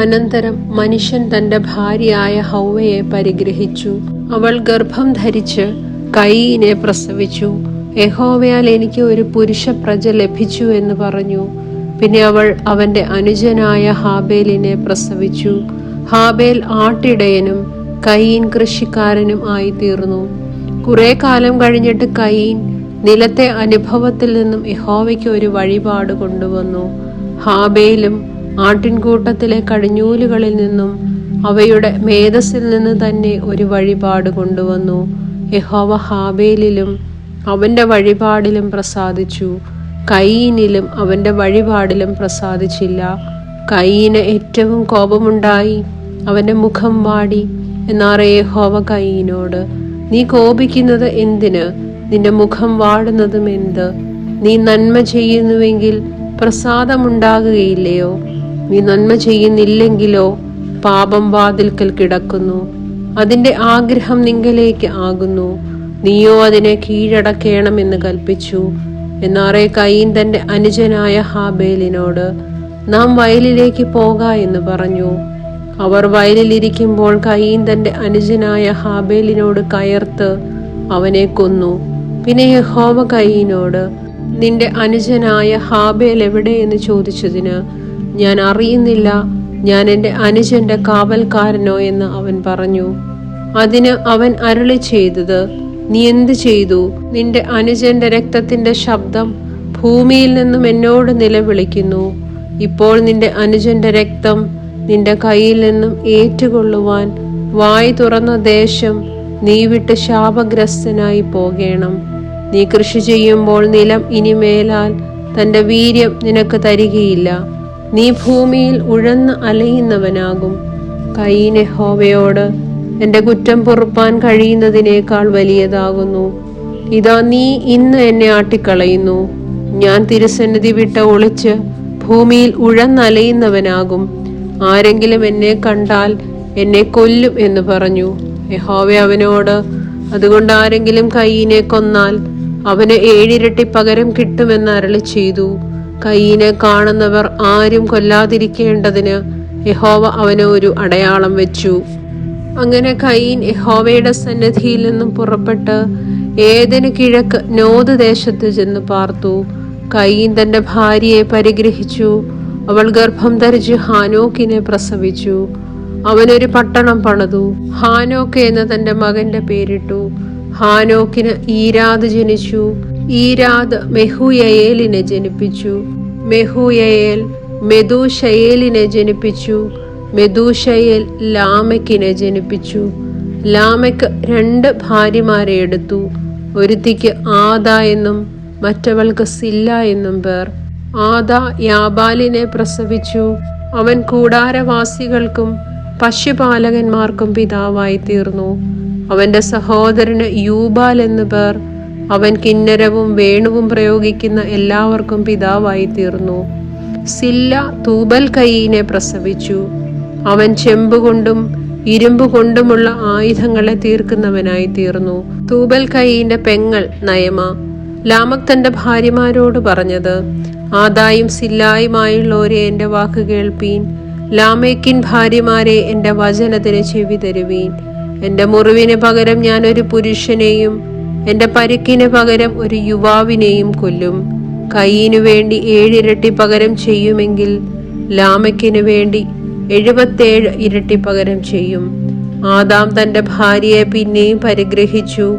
അനന്തരം മനുഷ്യൻ തന്റെ ഭാര്യയായ ഹൗവയെ പരിഗ്രഹിച്ചു. അവൾ ഗർഭം ധരിച്ച് കൈയിനെ പ്രസവിച്ചു. യഹോവയാൽ എനിക്ക് ഒരു പുരുഷ പ്രജ ലഭിച്ചു എന്ന് പറഞ്ഞു. പിന്നെ അവൾ അവന്റെ അനുജനായ ഹാബേലിനെ പ്രസവിച്ചു. ഹാബേൽ ആട്ടിടയനും കയീൻ കൃഷിക്കാരനും ആയി തീർന്നു കുറെ കാലം കഴിഞ്ഞിട്ട് കയീൻ നിലത്തെ അനുഭവത്തിൽ നിന്നും യഹോവയ്ക്ക് ഒരു വഴിപാട് കൊണ്ടുവന്നു. ഹാബേലും ആട്ടിൻകൂട്ടത്തിലെ കടിഞ്ഞൂലുകളിൽ നിന്നും അവയുടെ മേധസ്സിൽ നിന്ന് തന്നെ ഒരു വഴിപാട് കൊണ്ടുവന്നു. യഹോവ ഹാബേലിലും അവന്റെ വഴിപാടിലും പ്രസാദിച്ചു. കയീനിലും അവന്റെ വഴിപാടിലും പ്രസാദിച്ചില്ല. കയീന് ഏറ്റവും കോപമുണ്ടായി. അവന്റെ മുഖം വാടി. എന്നാറേ യഹോവ കയീനോട് നീ കോപിക്കുന്നത് എന്തിന്? നിന്റെ മുഖം വാടുന്നതും എന്ത്? നീ നന്മ ചെയ്യുന്നുവെങ്കിൽ പ്രസാദമുണ്ടാകുകയില്ലയോ? നീ നന്മ ചെയ്യുന്നില്ലെങ്കിലോ പാപം വാതിൽക്കൽ കിടക്കുന്നു. അതിന്റെ ആഗ്രഹം നിങ്കലേക്ക് ആകുന്നു. നീയോ അതിനെ കീഴടക്കേണമെന്ന് കൽപ്പിച്ചു. എന്നാറെ കയ്യൻ തന്റെ അനുജനായ ഹാബേലിനോട് നാം വയലിലേക്ക് പോക എന്ന് പറഞ്ഞു. അവർ വയലിലിരിക്കുമ്പോൾ കയ്യൻ തന്റെ അനുജനായ ഹാബേലിനോട് കയർത്ത് അവനെ കൊന്നു. പിന്നെ യഹോവ കയ്യനോട് നിന്റെ അനുജനായ ഹാബേൽ എവിടെയെന്ന് ചോദിച്ചതിന് ഞാൻ അറിയുന്നില്ല. ഞാൻ എന്റെ അനുജന്റെ കാവൽക്കാരനോ എന്ന് അവൻ പറഞ്ഞു. അതിന് അവൻ അരുളി ചെയ്തത് നീ എന്ത് ചെയ്തു? നിന്റെ അനുജന്റെ രക്തത്തിന്റെ ശബ്ദം ഭൂമിയിൽ നിന്നും എന്നോട് നിലവിളിക്കുന്നു. ഇപ്പോൾ നിന്റെ അനുജന്റെ രക്തം നിന്റെ കയ്യിൽ നിന്നും ഏറ്റുകൊള്ളുവാൻ വായി തുറന്ന ദേശം നീ വിട്ട് ശാപഗ്രസ്തനായി പോകേണം. നീ കൃഷി ചെയ്യുമ്പോൾ നിലം ഇനിമേലാൽ തന്റെ വീര്യം നിനക്ക് തരികയില്ല. നീ ഭൂമിയിൽ ഉഴന്ന് അലയുന്നവനാകും. കൈയിനെ ഹോവയോട് എന്റെ കുറ്റം പൊറുപ്പാൻ കഴിയുന്നതിനേക്കാൾ വലിയതാകുന്നു. ഇതാ നീ ഇന്ന് എന്നെ ആട്ടിക്കളയുന്നു. ഞാൻ തിരുസന്നിധി വിട്ട് ഒളിച്ച് ഭൂമിയിൽ ഉഴന്നലയുന്നവനാകും. ആരെങ്കിലും എന്നെ കണ്ടാൽ എന്നെ കൊല്ലും എന്ന് പറഞ്ഞു. യഹോവ അവനോട് അതുകൊണ്ട് ആരെങ്കിലും കൈയിനെ കൊന്നാൽ അവന് ഏഴിരട്ടി പകരം കിട്ടുമെന്ന് അരളി ചെയ്തു കൈയിനെ കാണുന്നവർ ആരും കൊല്ലാതിരിക്കേണ്ടതിന് യഹോവ അവന് ഒരു അടയാളം വെച്ചു. അങ്ങനെ കൈൻ യഹോവയുടെ സന്നിധിയിൽ നിന്നും പുറപ്പെട്ട് ഏതിന് കിഴക്ക് നോത് ദേശത്ത് ചെന്ന് പാർത്തു. കൈൻ തന്റെ ഭാര്യയെ പരിഗ്രഹിച്ചു. അവൾ ഗർഭം ധരിച്ച് ഹാനോക്കിനെ പ്രസവിച്ചു. അവനൊരു പട്ടണം പണിതു. ഹാനോക്ക് എന്ന് തന്റെ മകന്റെ പേരിട്ടു. ഹാനോക്കിന് ഈരാത് ജനിച്ചു. ഈരാദ് മെഹുയയേലിനെ ജനിപ്പിച്ചു. മെഹുയയേൽ മെദൂഷയേലിനെ ജനിപ്പിച്ചു. മെദൂഷയേൽ ലാമക്കിനെ ജനിപ്പിച്ചു. ലാമയ്ക്ക് രണ്ട് ഭാര്യമാരെ എടുത്തു. ഒരുത്തിക്ക് ആദ എന്നും മറ്റവൾക്ക് സില്ല എന്നും പേർ. ആദ യാബാലിനെ പ്രസവിച്ചു. അവൻ കൂടാരവാസികൾക്കും പശുപാലകന്മാർക്കും പിതാവായി തീർന്നു അവന്റെ സഹോദരന് യൂബാൽ എന്നു പേർ. അവൻ കിന്നരവും വേണുവും പ്രയോഗിക്കുന്ന എല്ലാവർക്കും പിതാവായി തീർന്നു സില്ല തൂബൽ കൈയിനെ പ്രസവിച്ചു. അവൻ ചെമ്പുകൊണ്ടും ഇരുമ്പ് കൊണ്ടുമുള്ള ആയുധങ്ങളെ തീർക്കുന്നവനായി തീർന്നു തൂബൽ കൈയിന്റെ പെങ്ങൾ നയമ. ലാമക് തന്റെ ഭാര്യമാരോട് പറഞ്ഞത് ആദായും സില്ലായുമായുള്ളവരെ എന്റെ വാക്ക് കേൾപ്പീൻ. ലാമേക്കിൻ ഭാര്യമാരെ എന്റെ വചനത്തിന് ചെവി തരുവീൻ. എന്റെ മുറിവിന് പകരം ഞാൻ ഒരു പുരുഷനെയും എന്റെ പരുക്കിന് പകരം ഒരു യുവാവിനെയും കൊല്ലും. കൈയിനു വേണ്ടി ഏഴിരട്ടി പകരം ചെയ്യുമെങ്കിൽ ലാമയ്ക്കിനു വേണ്ടി എഴുപത്തേഴ് ഇരട്ടി പകരം ചെയ്യും. ആദാം തന്റെ ഭാര്യയെ പിന്നെയും പരിഗ്രഹിച്ചു.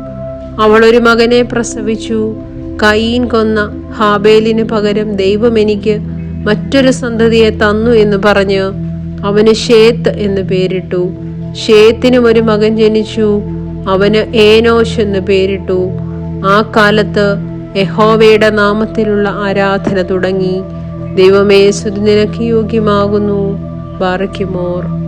അവൾ ഒരു മകനെ പ്രസവിച്ചു. കയീൻ കൊന്ന ഹാബേലിന് പകരം ദൈവം എനിക്ക് മറ്റൊരു സന്തതിയെ തന്നു എന്ന് പറഞ്ഞ് അവന് ഷേത്ത് എന്ന് പേരിട്ടു. ഷേത്തിനും ഒരു മകൻ ജനിച്ചു. അവന് ഏനോഷ് എന്ന് പേരിട്ടു. ആ കാലത്ത് യഹോവയുടെ നാമത്തിലുള്ള ആരാധന തുടങ്ങി. ദൈവമേ സുതി നിനക്ക് യോഗ്യമാകുന്നു. ബാറയ്ക്കുമോർ